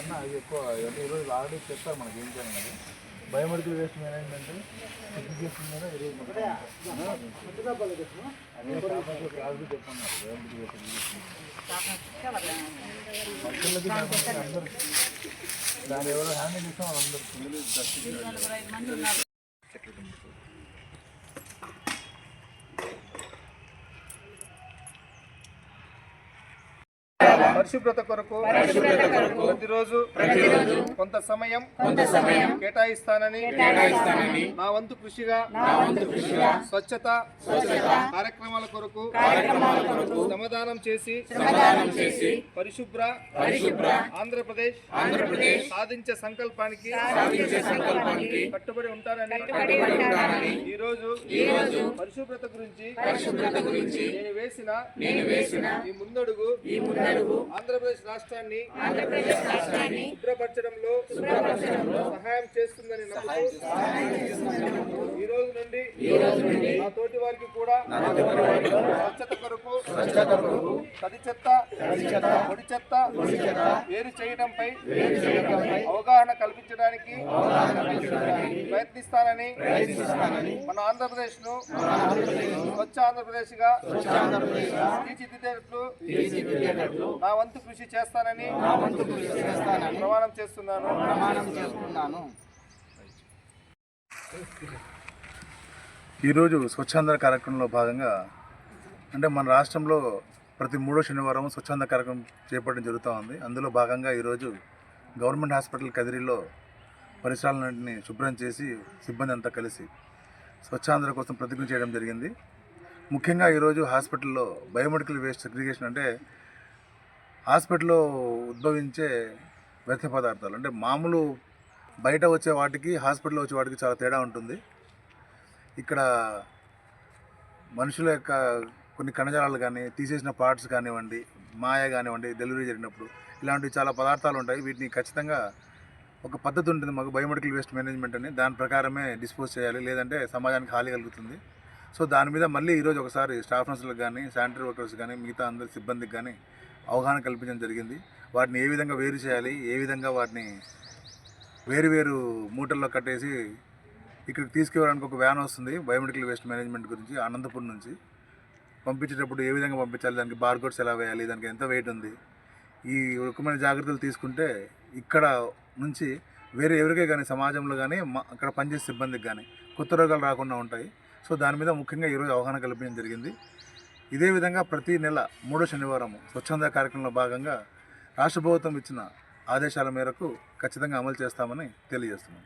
కన్నా అవి అది ఎక్కువ అంటే ఈరోజు ఆల్రెడీ చెప్తారు మనకి ఏం చేయాలి బయోమెడికల్ వేస్ట్ మేనేజ్మెంట్ ఫిజికేషన్ మీద ఈరోజు మనకి చెప్తున్నారు బయోమెడికల్ వేస్ట్ దాని ఎవరో హ్యాండిల్ చేస్తాం వాళ్ళందరూ పరిశుభ్రత కొరకు ప్రతిరోజు కొంత సమయం కేటాయిస్తానని నా వంతు కృషిగా స్వచ్ఛత కార్యక్రమాల కొరకు శ్రమదానం చేసి పరిశుభ్ర ఆంధ్రప్రదేశ్ సాధించే సంకల్పానికి కట్టుబడి ఉంటానని ఈ రోజు పరిశుభ్రత గురించి నేను వేసిన నేను వేసిన ఈ ముందడుగు ఈ ముందడుగు ఆంధ్రప్రదేశ్ రాష్ట్రాన్ని శుభ్రపరచడంలో సహాయం చేస్తుందని నమ్ముతూ ఈ రోజు నుండి ఈ రోజు నుండి నా తోటి వారికి కూడా స్వచ్ఛత తడి చెత్త పొడి చెత్త వేరు చేయడంపై వేరు చేయడంపై అవగాహన కల్పించడానికి అవగాహన కల్పించడానికి ప్రయత్నిస్తానని ప్రయత్నిస్తానని మన ఆంధ్రప్రదేశ్ను స్వచ్ఛ ఆంధ్రప్రదేశ్గా స్వచ్ఛ ఆంధ్రప్రదేశ్గా తీర్చిదిద్దేటట్లు తీర్చిదిద్దేటట్లు నా వంతు కృషి చేస్తానని నా వంతు కృషి చేస్తానని ప్రమాణం చేస్తున్నాను. ప్రమాణం చేస్తున్నాను. ఈరోజు స్వచ్ఛాంధ్ర కార్యక్రమంలో భాగంగా అంటే మన రాష్ట్రంలో ప్రతి మూడో శనివారం స్వచ్ఛంద కార్యక్రమం చేపట్టడం జరుగుతూ ఉంది. అందులో భాగంగా ఈరోజు గవర్నమెంట్ హాస్పిటల్ కదిరిలో పరిసరాలన్నింటినీ శుభ్రం చేసి సిబ్బంది అంతా కలిసి స్వచ్ఛాంధ్ర కోసం ప్రతిజ్ఞ చేయడం జరిగింది. ముఖ్యంగా ఈరోజు హాస్పిటల్లో బయోమెడికల్ వేస్ట్ సెగ్రిగేషన్ అంటే హాస్పిటల్లో ఉద్భవించే వ్యర్థ పదార్థాలు అంటే మామూలు బయట వచ్చే వాటికి హాస్పిటల్లో వచ్చే వాటికి చాలా తేడా ఉంటుంది. ఇక్కడ మనుషుల యొక్క కొన్ని కణజాలాలు కానీ తీసేసిన పార్ట్స్ కానివ్వండి మాయ కానివ్వండి డెలివరీ జరిగినప్పుడు ఇలాంటివి చాలా పదార్థాలు ఉంటాయి. వీటిని ఖచ్చితంగా ఒక పద్ధతి ఉంటుంది మాకు బయోమెడికల్ వేస్ట్ మేనేజ్మెంట్ అని. దాని ప్రకారమే డిస్పోజ్ చేయాలి. లేదంటే సమాజానికి హాని కలుగుతుంది. సో దాని మీద మళ్ళీ ఈరోజు ఒకసారి స్టాఫ్ నర్సులకు కానీ శానిటరీ వర్కర్స్ కానీ మిగతా అందరి సిబ్బందికి కానీ అవగాహన కల్పించడం జరిగింది. వాటిని ఏ విధంగా వేరు చేయాలి? ఏ విధంగా వాటిని వేరు వేరు మూటల్లో కట్టేసి ఇక్కడికి తీసుకువెళ్ళడానికి ఒక వ్యాన్ వస్తుంది బయోమెడికల్ వేస్ట్ మేనేజ్మెంట్ గురించి అనంతపురం నుంచి. పంపించేటప్పుడు ఏ విధంగా పంపించాలి? దానికి బార్కోడ్స్ ఎలా వేయాలి? దానికి ఎంత వెయిట్ ఉంది? ఈ రకమైన జాగ్రత్తలు తీసుకుంటే ఇక్కడ నుంచి వేరే ఎవరికే కానీ సమాజంలో కానీ మ- అక్కడ పనిచేసే సిబ్బందికి కానీ కొత్త రోగాలు రాకుండా ఉంటాయి. సో దాని మీద ముఖ్యంగా ఈరోజు అవగాహన కల్పించడం జరిగింది. ఇదే విధంగా ప్రతి నెల మూడో శనివారం స్వచ్ఛంద కార్యక్రమంలో భాగంగా రాష్ట్ర ప్రభుత్వం ఇచ్చిన ఆదేశాల మేరకు ఖచ్చితంగా అమలు చేస్తామని తెలియజేస్తున్నాం.